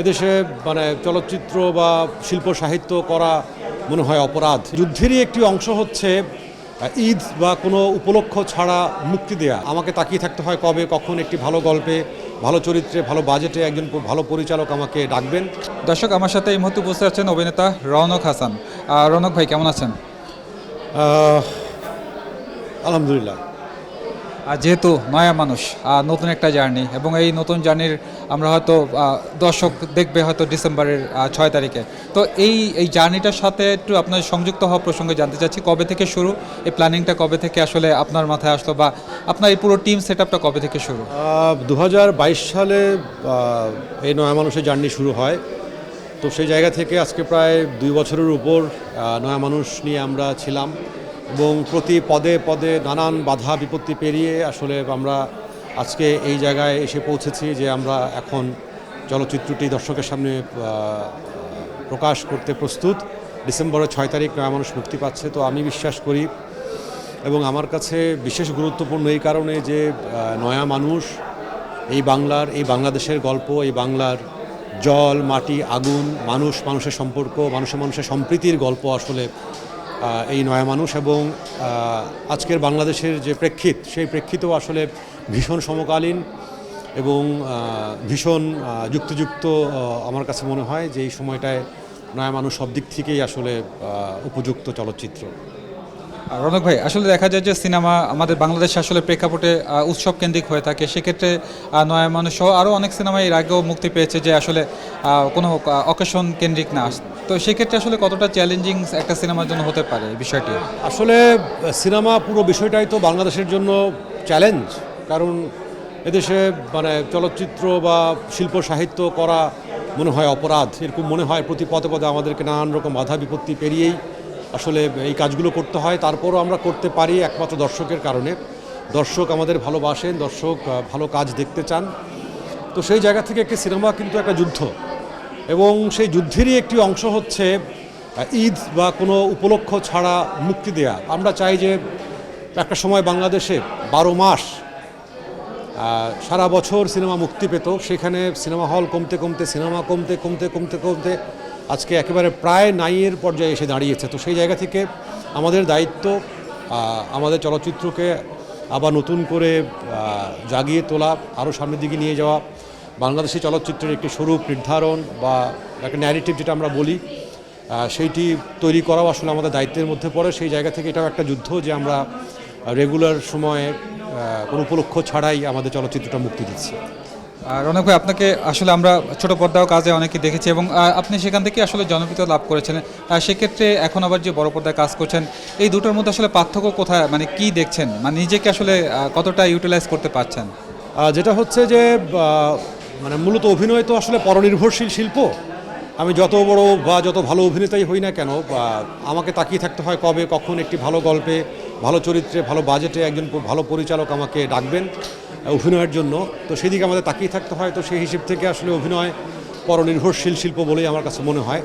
এদেশে মানে চলচ্চিত্র বা শিল্প সাহিত্য করা মনে হয় অপরাধ। যুদ্ধেরই একটি অংশ হচ্ছে ঈদ বা কোনো উপলক্ষ ছাড়া মুক্তি দেয়া। আমাকে তাকিয়ে থাকতে হয় কবে কখন একটি ভালো গল্পে ভালো চরিত্রে ভালো বাজেটে একজন ভালো পরিচালক আমাকে ডাকবেন। দর্শক আমার সাথে এই মুহূর্তে উপস্থিত আছেন অভিনেতা রৌনক হাসান। রৌনক ভাই কেমন আছেন? আলহামদুলিল্লাহ। যেহেতু নয়া মানুষ নতুন একটা জার্নি, এবং এই নতুন জার্নির আমরা হয়তো দর্শক দেখবে হয়তো ডিসেম্বরের ছয় তারিখে। তো এই এই জার্নিটার সাথে একটু আপনার সংযুক্ত হওয়া প্রসঙ্গে জানতে চাচ্ছি, কবে থেকে শুরু? এই প্ল্যানিংটা কবে থেকে আসলে আপনার মাথায় আসলো বা আপনার এই পুরো টিম সেট আপটা কবে থেকে শুরু? দু হাজার বাইশ সালে এই নয়া মানুষের জার্নি শুরু হয়। তো সেই জায়গা থেকে আজকে প্রায় দুই বছরের উপর নয়া মানুষ নিয়ে আমরা ছিলাম। এবং প্রতি পদে পদে নানান বাধা বিপত্তি পেরিয়ে আসলে আমরা আজকে এই জায়গায় এসে পৌঁছেছি যে আমরা এখন চলচ্চিত্রটি দর্শকের সামনে প্রকাশ করতে প্রস্তুত। ডিসেম্বরের ছয় তারিখ মানুষ মুক্তি পাচ্ছে, তো আমি বিশ্বাস করি এবং আমার কাছে বিশেষ গুরুত্বপূর্ণ এই কারণে যে নয়া মানুষ, এই বাংলার, এই বাংলাদেশের গল্প, এই বাংলার জল, মাটি, আগুন, মানুষ, মানুষের সম্পর্ক মানুষের মানুষের সম্প্রীতির গল্প আসলে এই নয়া মানুষ এবং আজকের বাংলাদেশের যে প্রেক্ষিত, সেই প্রেক্ষিতও আসলে ভীষণ সমকালীন এবং ভীষণ যুক্তিযুক্ত আমার কাছে মনে হয় যে এই সময়টায় নয়া মানুষ সব দিক থেকেই আসলে উপযুক্ত চলচ্চিত্র। রনক ভাই, আসলে দেখা যায় যে সিনেমা আমাদের বাংলাদেশে আসলে প্রেক্ষাপটে উৎসব কেন্দ্রিক হয়ে থাকে। সেক্ষেত্রে নয়া মানুষ সহ আরও অনেক সিনেমা এর আগেও মুক্তি পেয়েছে যে আসলে কোনো অকেশন কেন্দ্রিক না। তো সেক্ষেত্রে আসলে কতটা চ্যালেঞ্জিং একটা সিনেমার জন্য হতে পারে বিষয়টি? আসলে, সিনেমা পুরো বিষয়টাই তো বাংলাদেশের জন্য চ্যালেঞ্জ কারণ এদেশে মানে চলচ্চিত্র বা শিল্প সাহিত্য করা মনে হয় অপরাধ। এরকম মনে হয় প্রতি পদে পদে আমাদেরকে নানান রকম বাধা বিপত্তি পেরিয়েই আসলে এই কাজগুলো করতে হয়, তারপরও আমরা করতে পারি একমাত্র দর্শকের কারণে। দর্শক আমাদের ভালোবাসেন, দর্শক ভালো কাজ দেখতে চান। তো সেই জায়গা থেকে একটি সিনেমা কিন্তু একটা যুদ্ধ এবং সেই যুদ্ধেরই একটি অংশ হচ্ছে ঈদ বা কোনো উপলক্ষ ছাড়া মুক্তি দেয়া। আমরা চাই যে একটা সময় বাংলাদেশে বারো মাস সারা বছর সিনেমা মুক্তি পেত। সেখানে সিনেমা হল কমতে কমতে, সিনেমা কমতে কমতে কমতে কমতে আজকে একেবারে প্রায় নাইয়ের পর্যায়ে এসে দাঁড়িয়েছে। তো সেই জায়গা থেকে আমাদের দায়িত্ব আমাদের চলচ্চিত্রকে আবার নতুন করে জাগিয়ে তোলা, আরও সামনের দিকে নিয়ে যাওয়া, বাংলাদেশি চলচ্চিত্রের একটি স্বরূপ নির্ধারণ বা একটা ন্যারেটিভ যেটা আমরা বলি সেইটি তৈরি করাও আসলে আমাদের দায়িত্বের মধ্যে পড়ে। সেই জায়গা থেকে এটাও একটা যুদ্ধ যে আমরা রেগুলার সময়ে কোনো উপলক্ষ ছাড়াই আমাদের চলচ্চিত্রটা মুক্তি দিচ্ছি। রনক ভাই, আপনাকে আসলে আমরা ছোট পর্দাও কাজে অনেকে দেখেছি এবং আপনি সেখান থেকে আসলে জনপ্রিয়তা লাভ করেছেন। সেক্ষেত্রে এখন আবার যে বড় পর্দায় কাজ করছেন, এই দুটোর মধ্যে আসলে পার্থক্য কোথায় মানে কি দেখছেন? মানে নিজেকে আসলে কতটা ইউটিলাইজ করতে পারছেন? যেটা হচ্ছে যে মানে মূলত অভিনয় তো আসলে পরনির্ভরশীল শিল্প। আমি যত বড় বা যত ভালো অভিনেতাই হই না কেন আমাকে তাকিয়ে থাকতে হয় কবে, কখন একটি ভালো গল্পে, ভালো চরিত্রে, ভালো বাজেটে একজন ভালো পরিচালক আমাকে ডাকবেন। অভিনয়ের জন্য। তো সেদিকে আমাদের তাকিয়ে থাকতে হয়। তো সেই হিসেব থেকে আসলে অভিনয় পরনির্ভরশীল শিল্প বলেই আমার কাছে মনে হয়।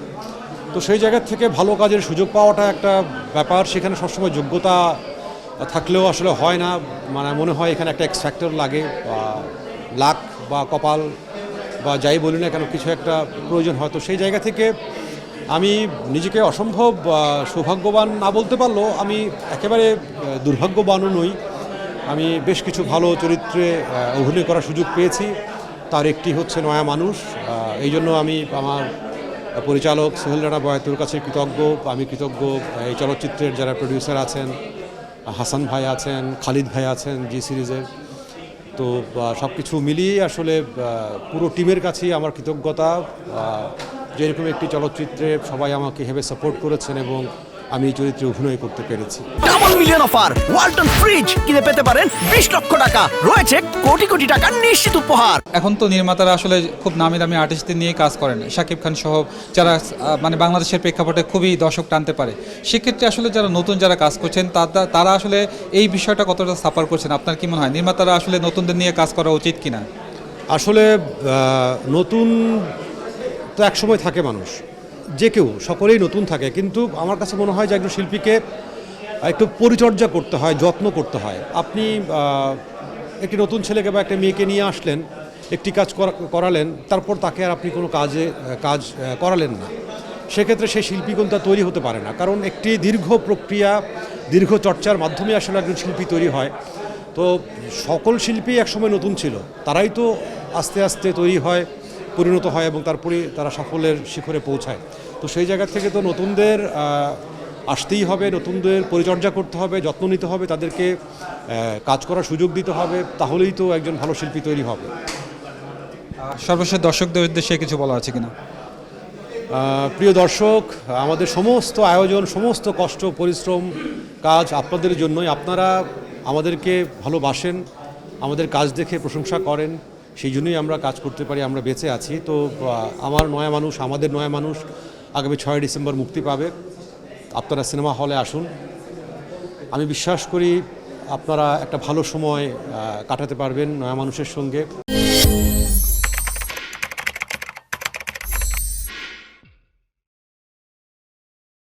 তো সেই জায়গা থেকে ভালো কাজের সুযোগ পাওয়াটা একটা ব্যাপার। সেখানে সবসময় যোগ্যতা থাকলেও আসলে হয় না। মানে মনে হয় এখানে একটা এক্স ফ্যাক্টর লাগে লাক বা কপাল বা যাই বলি না কেন, কিছু একটা প্রয়োজন হয়। তো সেই জায়গা থেকে আমি নিজেকে অসম্ভব সৌভাগ্যবান না বলতে পারলেও আমি একেবারে দুর্ভাগ্যবানও নই। আমি বেশ কিছু ভালো চরিত্রে অভিনয় করার সুযোগ পেয়েছি। তার একটি হচ্ছে নয়া মানুষ এই জন্য আমি আমার পরিচালক সোহেল রানা বয়াতুর কাছে কৃতজ্ঞ। আমি কৃতজ্ঞ এই চলচ্চিত্রের যারা প্রডিউসার আছেন, হাসান ভাই আছেন, খালিদ ভাই আছেন, জি সিরিজের। তো সব কিছু মিলিয়ে আসলে পুরো টিমের কাছেই আমার কৃতজ্ঞতা। যেরকম একটি চলচ্চিত্রে সবাই আমাকে হেবে সাপোর্ট করেছেন এবং আমি এই চরিত্রে অভিনয় করতে পেরেছি। Double million offer Walton fridge কিনে পেতে পারেন বিশ লক্ষ টাকা। রয়েছে কোটি কোটি টাকার নিশ্চিত উপহার। এখন তো নির্মাতারা আসলে খুব নামি দামি আর্টিস্টদের নিয়ে কাজ করেন। শাকিব খান সহ যারা মানে বাংলাদেশের প্রেক্ষাপটে খুবই দর্শক টানতে পারে। সেক্ষেত্রে আসলে যারা নতুন যারা কাজ করছেন তা- তারা আসলে এই বিষয়টা কতটা সাফার করছেন? আপনার কি মনে হয়? নির্মাতারা আসলে নতুনদের নিয়ে কাজ করা উচিত কিনা? আসলে নতুন তো একসময় থাকে মানুষ। যে কেউ, সকলেই নতুন থাকে, কিন্তু আমার কাছে মনে হয় যে একজন শিল্পীকে একটু পরিচর্যা করতে হয়, যত্ন করতে হয়। আপনি একটি নতুন ছেলেকে বা একটা মেয়েকে নিয়ে আসলেন, একটি কাজ করা- করালেন, তারপর তাকে আর আপনি কোনো কাজে, কাজ করালেন না। সেক্ষেত্রে সেই শিল্পী কিন্তু তৈরি হতে পারে না, কারণ একটি দীর্ঘ প্রক্রিয়া, দীর্ঘ চর্চার মাধ্যমে আসলে একজন শিল্পী তৈরি হয়। তো সকল শিল্পী একসময় নতুন ছিল, তারাই তো আস্তে আস্তে তৈরি হয় পরিণত হয় এবং তারপরে তারা সাফল্যের শিখরে পৌঁছায়। তো সেই জায়গা থেকে তো নতুনদের আসতেই হবে নতুনদের পরিচর্যা করতে হবে যত্ন নিতে হবে তাদেরকে কাজ করার সুযোগ দিতে হবে তাহলেই তো একজন ভালো শিল্পী তৈরি হবে। সর্বশেষ দর্শকদের উদ্দেশ্যে কিছু বলা আছে কিনা? প্রিয় দর্শক আমাদের সমস্ত আয়োজন সমস্ত কষ্ট পরিশ্রম কাজ আপনাদের জন্যই। আপনারা আমাদেরকে ভালোবাসেন আমাদের কাজ দেখে প্রশংসা করেন। সেই জন্যই আমরা কাজ করতে পারি, আমরা বেঁচে আছি। তো আমার নয়া মানুষ, আমাদের নয়া মানুষ আগামী ছয় ডিসেম্বর মুক্তি পাবে। আপনারা সিনেমা হলে আসুন। আমি বিশ্বাস করি আপনারা একটা ভালো সময় কাটাতে পারবেন নয়া মানুষের সঙ্গে।